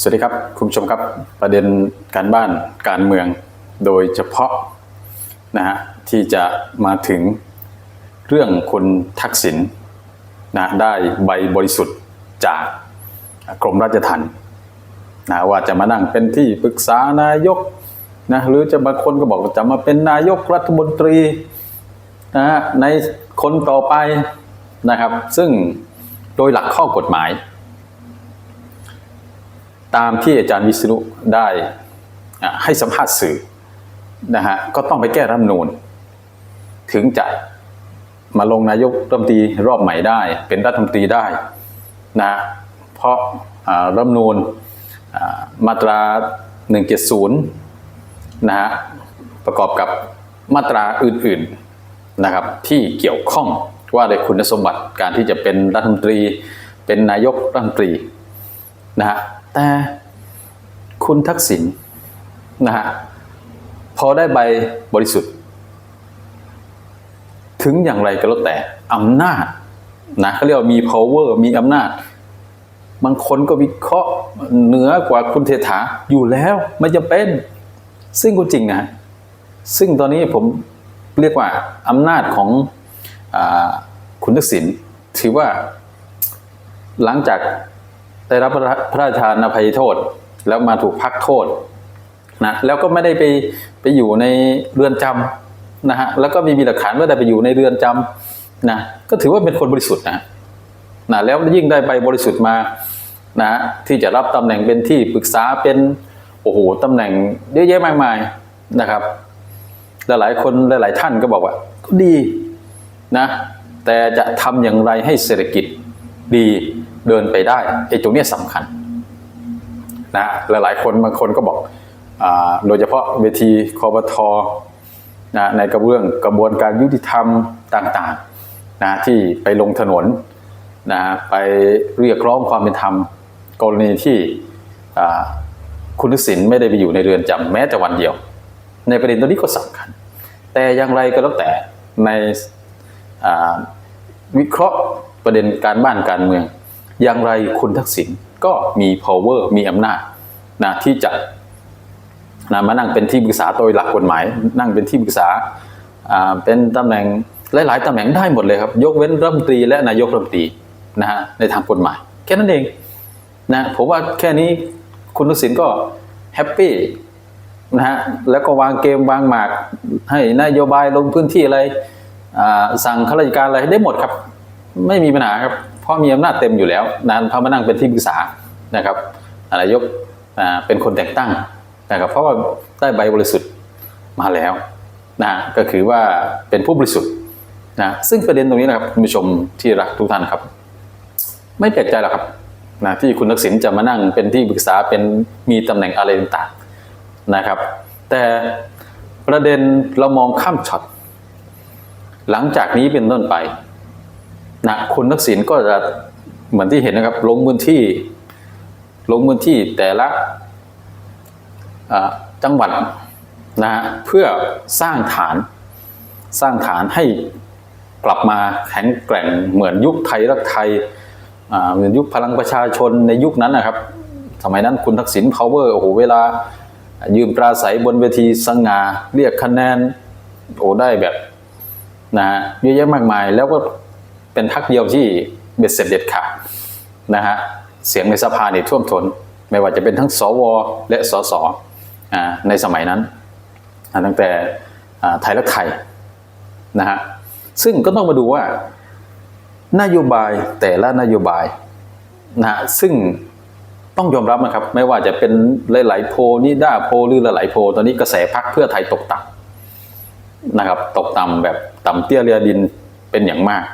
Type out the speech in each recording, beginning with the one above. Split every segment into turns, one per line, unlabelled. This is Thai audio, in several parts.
สวัสดีครับคุณผู้ชมครับประเด็นการบ้านการเมืองโดยเฉพาะนะฮะที่จะมาถึงเรื่องคุณทักษิณนะได้ใบบริสุทธิ์จากกรมราชทัณฑ์นะว่าจะมานั่งเป็นที่ปรึกษานายกนะหรือจะบางคนก็บอกจะมาเป็นนายกรัฐมนตรีนะฮะในคนต่อไปนะครับ ซึ่งโดยหลักข้อกฎหมาย ตามที่อาจารย์วิษณุได้ให้สัมภาษณ์สื่อนะฮะก็ต้องไปแก้รัฐนูญถึงจะมาลงนายกรัฐมนตรีรอบใหม่ได้ เป็นรัฐมนตรีได้นะเพราะรัฐธรรมนูญอ่ามาตรา 170 นะฮะประกอบกับมาตราอื่นๆนะครับที่เกี่ยวข้องว่าในคุณสมบัติการที่จะเป็นรัฐมนตรี เป็นนายกรัฐมนตรีนะฮะ แต่คุณทักษิณนะฮะพอได้ใบบริสุทธิ์ ถึงอย่างไรก็แล้วแต่อำนาจนะเขาเรียกว่ามี power มีอำนาจ บางคนก็วิเคราะห์เหนือกว่าคุณเทถาอยู่แล้วไม่จะเป็น ซึ่งก็จริงนะซึ่งตอนนี้ผมเรียกว่าอำนาจของอคุณทักษิณถือว่าหลังจาก ได้รับพระราชทานอภัยโทษ แล้วมาถูกพักโทษนะแล้วก็ไม่ได้ไปไปอยู่ในเรือนจำนะฮะแล้วก็มีมีหลักฐานว่าได้ไปอยู่ในเรือนจำนะก็ถือว่าเป็นคนบริสุทธิ์นะนะแล้วยิ่งได้ใบบริสุทธิ์มานะที่จะรับตำแหน่งเป็นที่ปรึกษาเป็นโอ้โหตำแหน่งเยอะแยะมากมายนะครับหลายๆคนหลาย ๆ ท่านก็บอกว่า ก็ดีนะแต่จะทำอย่างไรให้เศรษฐกิจดี เดินไปได้ไอ้ตรงเนี้ยสำคัญนะหลายๆคนบางคนก็บอกอโดยเฉพาะเวทีคอปทนะในกระเบื้องกระบวนการยุติธรรมต่างๆนะที่ไปลงถนนนะไปเรียกร้องความเป็นธรรมกรณีที่คุณทักษิณไม่ได้ไปอยู่ในเรือนจำแม้แต่วันเดียว ในประเด็นตัวนี้ก็สำคัญ แต่อย่างไรก็แล้วแต่ในวิเคราะห์ประเด็นการบ้านการเมือง อย่างไรคุณทักษิณก็มี power มีอำนาจนะที่จะนะมานั่งเป็นที่ปรึกษาโดยหลักกฎหมาย นั่งเป็นที่ปรึกษาอ่าเป็นตำแหน่งหลาย ๆตำแหน่งได้หมดเลยครับ ยกเว้นรัฐมนตรีและนายกรัฐมนตรีนะฮะในทางกฎหมาย แค่นั้นเองนะผมว่าแค่นี้คุณทักษิณก็แฮปปี้นะฮะแล้วก็วางเกมวางหมากให้นโยบายลงพื้นที่อะไรสั่งข้าราชการอะไรได้หมดครับ ไม่มีปัญหาครับ เพราะมีอำนาจเต็มอยู่แล้วนานพามานั่งเป็นที่ปรึกษานะครับนายกเป็นคนแต่งตั้งนะครับเพราะว่าได้ใบบริสุทธิ์มาแล้วนะก็คือว่าเป็นผู้บริสุทธิ์นะซึ่งประเด็นตรงนี้นะครับคุณผู้ชมที่รักทุกท่านครับ ไม่แปลกใจหรอกครับนะที่คุณทักษิณจะมานั่งเป็นที่ปรึกษาเป็นมีตำแหน่งอะไรต่างๆนะครับ แต่ประเด็นเรามองข้ามช็อตหลังจากนี้เป็นต้นไป นะคุณทักษิณก็จะเหมือนที่เห็นนะครับ ลงพื้นที่ ลงพื้นที่แต่ละจังหวัดนะฮะเพื่อสร้างฐานสร้างฐานให้กลับมาแข็งแกร่งเหมือนยุคไทยรักไทยเหมือนยุคพลังประชาชนในยุคนั้นนะครับ สมัยนั้นคุณทักษิณ power โอ้โหเวลา ยืมปราศัยบนเวทีสง่าเรียกคะแนนโอ้ได้แบบนะฮะเยอะแยะมากมายแล้วก็ เป็นพักเดียวที่เบ็ดเสร็จเด็ดขาดนะฮะเสียงในสภาเนี่ยท่วมทนไม่ว่าจะเป็นทั้งสว และสสอในสมัยนั้นตั้งแต่ไทยและไทยนะฮะซึ่งก็ต้องมาดูว่านโยบายแต่ละนโยบายนะฮะซึ่งต้องยอมรับนะครับ ไม่ว่าจะเป็นหลาย ๆ โพนิด้าโพหรือหลาย ๆ โพตอนนี้กระแสพักเพื่อไทยตกต่ำนะครับ ตกต่ำแบบต่ำเตี้ยเรียดินเป็นอย่างมาก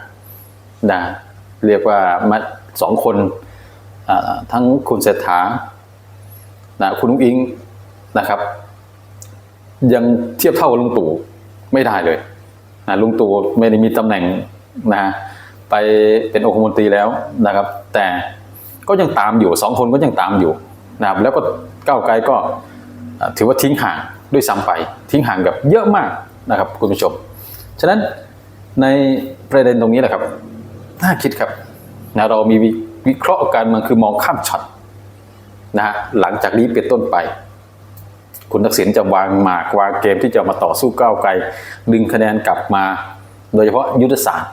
นะเรียกว่ามาสองคนทั้งคุณเศรษฐานะคุณนุ้งอิงนะครับ ยังเทียบเท่ากับลุงตู่ไม่ได้เลยนะลุงตู่ไม่ได้มีตำแหน่งนะไปเป็นองคมนตรีแล้วนะครับ แต่ก็ยังตามอยู่สองคนก็ยังตามอยู่นะครับแล้วก็ก้าวไกลก็ถือว่าทิ้งห่างด้วยซ้ำไปทิ้งห่างแบบเยอะมากนะครับคุณผู้ชม ฉะนั้นในประเด็นตรงนี้แหละครับ น่าคิดครับนะเรามีวิเคราะห์การเมืองคือมองข้ามช็อตนะฮะหลังจากนี้เป็นต้นไป คุณทักษิณจะวางหมากวางเกมที่จะมาต่อสู้ก้าวไกล ดึงคะแนนกลับมา โดยเฉพาะยุทธศาสตร์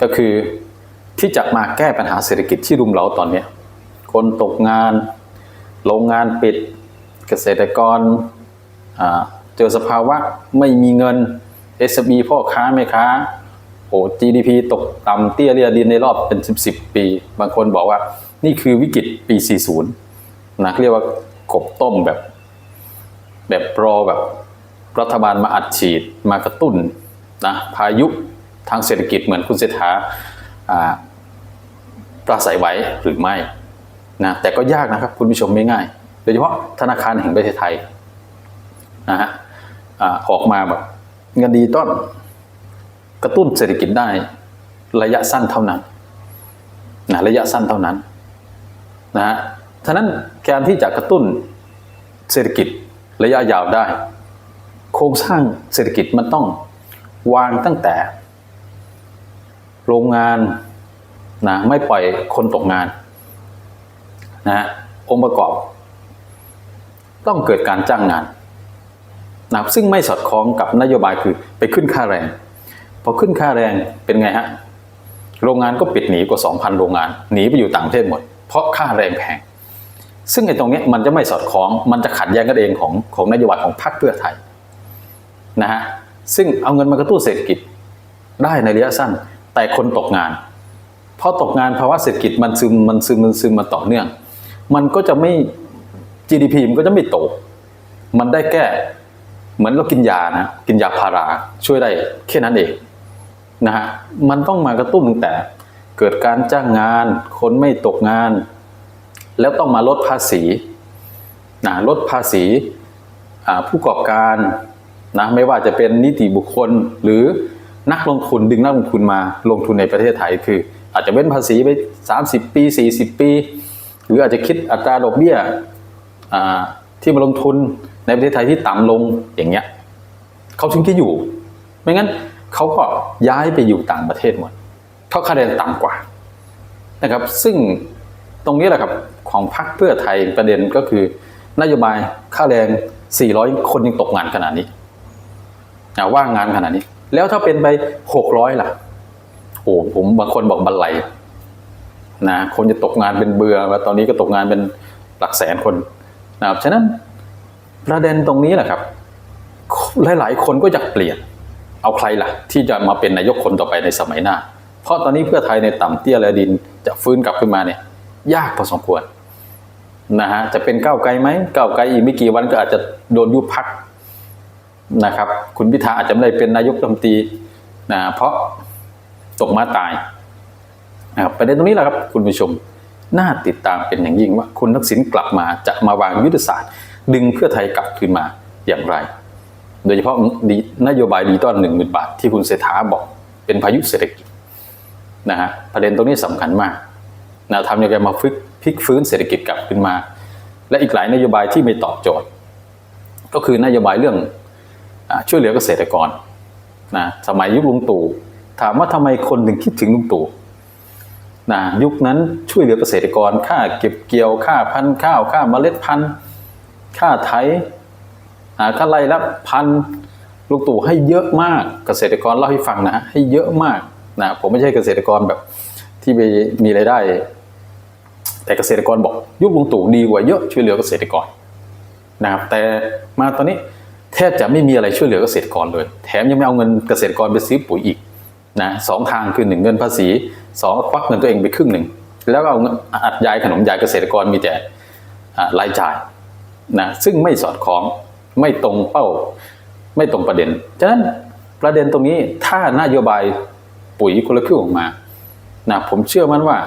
ก็คือที่จะมาแก้ปัญหาเศรษฐกิจที่รุมเร้าตอนนี้ คนตกงาน โรงงานปิด เกษตรกรเจอสภาวะไม่มีเงิน SME พ่อค้าแม่ค้า โอ้ GDP ตกต่ำเตี้ยเรียดินในรอบเป็น 10ปี บางคนบอกว่านี่คือวิกฤตปี 40 นะเรียกว่ากบต้มแบบ แบบรอแบบรัฐบาลมาอัดฉีดมากระตุ้นนะพายุทางเศรษฐกิจเหมือนคุณเศรษฐาอ่าปราศัยไว้หรือไม่นะแต่ก็ยากนะครับคุณผู้ชมไม่ง่าย โดยเฉพาะธนาคารแห่งประเทศไทยนะฮะออกมาแบบเงินดีต้น กระตุ้นเศรษฐกิจได้ระยะสั้นเท่านั้นนะระยะสั้นเท่านั้นนะฮะฉะนั้นการที่จะกระตุ้นเศรษฐกิจระยะยาวได้ โครงสร้างเศรษฐกิจมันต้องวางตั้งแต่ โรงงานนะไม่ปล่อยคนตกงานนะองค์ประกอบ ต้องเกิดการจ้างงานนะซึ่งไม่สอดคล้องกับนโยบายคือไปขึ้นค่าแรง พอขึ้นค่าแรงเป็นไงฮะโรงงานก็ปิดหนีกว่า 2,000 โรงงานหนีไปอยู่ต่างประเทศหมด เพราะค่าแรงแพง ซึ่งไอ้ตรงเนี้ยมันจะไม่สอดคล้องมันจะขัดแย้งกันเองของของนโยบายของพรรคเพื่อไทยนะฮะซึ่งเอาเงินมากระตุ้นเศรษฐกิจได้ในระยะสั้น แต่คนตกงานพอตกงานภาวะเศรษฐกิจมันซึมมันซึมมันซึมมาต่อเนื่อง มันก็จะไม่ GDP มันก็จะไม่โต มันได้แก้เหมือนเรากินยานะกินยาพาราช่วยได้แค่นั้นเอง นะฮะมันต้องมากระตุ้นตั้งแต่เกิดการจ้างงาน คนไม่ตกงาน แล้วต้องมาลดภาษีนะลดภาษีผู้ประกอบการนะไม่ว่าจะเป็นนิติบุคคลหรือนักลงทุนดึงนักลงทุนมาลงทุนในประเทศไทยคือ อาจจะเว้นภาษีไป 30 ปี 40 ปี หรืออาจจะคิดอัตราดอกเบี้ยที่มาลงทุนในประเทศไทยที่ต่ำลงอย่างเงี้ยเขาถึงที่อยู่ ไม่งั้น เขาก็ย้ายไปอยู่ต่างประเทศหมดเพราะค่าแรงต่ำกว่านะครับ ซึ่งตรงนี้แหละครับของพรรคเพื่อไทยประเด็นก็คือนโยบายค่าแรง 400 คนยังตกงานขนาดนี้ว่างงานขนาดนี้ แล้วถ้าเป็นไป 600 ล่ะ โอ้ผมบางคนบอกบันไลนะคนจะตกงานเป็นเบื่อว่าตอนนี้ก็ตกงานเป็นหลักแสนคนนะครับฉะนั้นประเด็นตรงนี้แหละครับ หลาย ๆ คนก็อยากเปลี่ยน เอาใครล่ะ ที่จะมาเป็นนายกคนต่อไปในสมัยหน้า เพราะตอนนี้เพื่อไทยในต่ำเตี้ยและดินจะฟื้นกลับขึ้นมาเนี่ยยากพอสมควรนะฮะจะเป็นก้าวไกลไหมก้าวไกลอีกไม่กี่วันก็อาจจะโดนยุบพักนะครับ คุณพิธาอาจจะไม่ได้เป็นนายกรัฐมนตรีนะเพราะตกมาตายนะครับประเด็นตรงนี้แหละครับ คุณผู้ชมน่าติดตามเป็นอย่างยิ่งว่าคุณทักษิณกลับมาจะมาวางยุทธศาสตร์ ดึงเพื่อไทยกลับคืนมาอย่างไร โดยเฉพาะนโยบายดีต้อนหนึ่งหมื่นบาทที่คุณเศรษฐาบอกเป็นพายุเศรษฐกิจนะฮะประเด็นตรงนี้สำคัญมากนะทำยังไงมาพลิกพลิกฟื้นเศรษฐกิจกลับขึ้นมา และอีกหลายนโยบายที่ไม่ตอบโจทย์ ก็คือนโยบายเรื่องช่วยเหลือเกษตรกรนะสมัยยุคลุงตู่ถามว่าทำไมคนถึงคิดถึงลุงตู่นะยุคนั้นช่วยเหลือเกษตรกร ค่าเก็บเกี่ยวค่าพันธุ์ข้าวค่าเมล็ดพันธุ์ ค่าไถ อ่าค่าไร่ละพันลุงตู่ให้เยอะมากเกษตรกรเล่าให้ฟังนะให้เยอะมากนะผมไม่ใช่เกษตรกรแบบที่ไปมีรายได้ แต่เกษตรกรบอกยุคลุงตู่ดีกว่าเยอะช่วยเหลือเกษตรกรนะครับแต่มาตอนนี้แทบจะไม่มีอะไรช่วยเหลือเกษตรกรเลย แถมยังไม่เอาเงินเกษตรกรไปซื้อปุ๋ยอีกนะสองทางคือหนึ่งเงินภาษีสองควักเงินตัวเองไปครึ่งหนึ่งแล้วเอาอัดยายขนมยายเกษตรกรมีแต่รายจ่ายนะซึ่งไม่สอดคล้อง ไม่ตรงเป้า ไม่ตรงประเด็น ฉะนั้นประเด็นตรงนี้ถ้านโยบายปุ๋ยคนละครึ่งออกมานะผมเชื่อมั่นว่า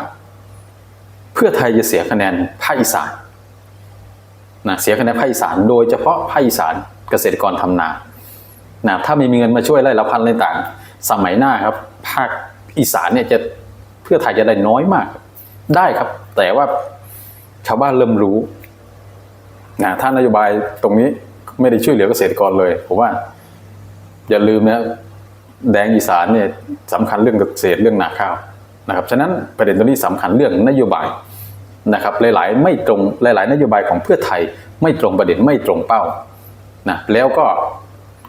เพื่อไทยจะเสียคะแนนภาคอีสานนะเสียคะแนนภาคอีสาน โดยเฉพาะภาคอีสานเกษตรกรทำนานะถ้าไม่มีเงินมาช่วยไล่ละพันอะไรต่าง สมัยหน้าครับ ภาคอีสานเนี่ยจะเพื่อไทยจะได้น้อยมาก ได้ครับ แต่ว่าชาวบ้านเริ่มรู้นะถ้านโยบายตรงนี้ ไม่ได้ช่วยเหลือเกษตรกรเลยผมว่า อย่าลืมนะแดงอีสานเนี่ยสำคัญเรื่องเกษตรเรื่องนาข้าวนะครับฉะนั้นประเด็นตรงนี้สำคัญเรื่องนโยบายนะครับหลาย ๆ ไม่ตรงหลาย ๆ นโยบายของเพื่อไทย ไม่ตรงประเด็นไม่ตรงเป้านะแล้วก็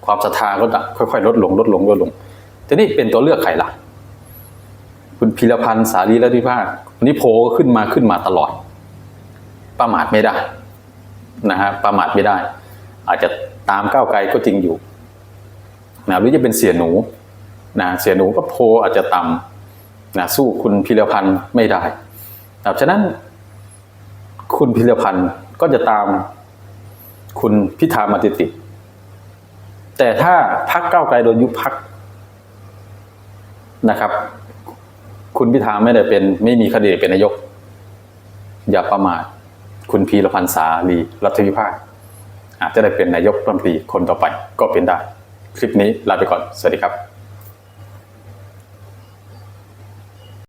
ความศรัทธาก็ค่อย ๆ ลดลงลดลงลดลงทีนี้เป็นตัวเลือกใครล่ะ คุณพีรพันธ์สารีรัตนิพาสวันนี้โพลก็ขึ้นมาขึ้นมาตลอด ประมาทไม่ได้นะฮะประมาทไม่ได้ อาจจะตามก้าวไกลก็จริงอยู่นะหรือจะเป็นเสียหนูนะเสียหนูก็โพอาจจะต่ำนะสู้คุณพีรพันธ์ไม่ได้นะฉะนั้นคุณพีรพันธ์ก็จะตามคุณพิธามาติดติ แต่ถ้าพักก้าวไกลโดนยุบพักนะครับ คุณพิธาไม่ได้เป็นไม่มีคดีเป็นนายก อย่าประมาทคุณพีรพันธ์สาลีรัฐวิภาค อาจจะได้เป็นนายกรัฐมนตรีคนต่อไปก็เป็นได้ คลิปนี้ลาไปก่อน สวัสดีครับ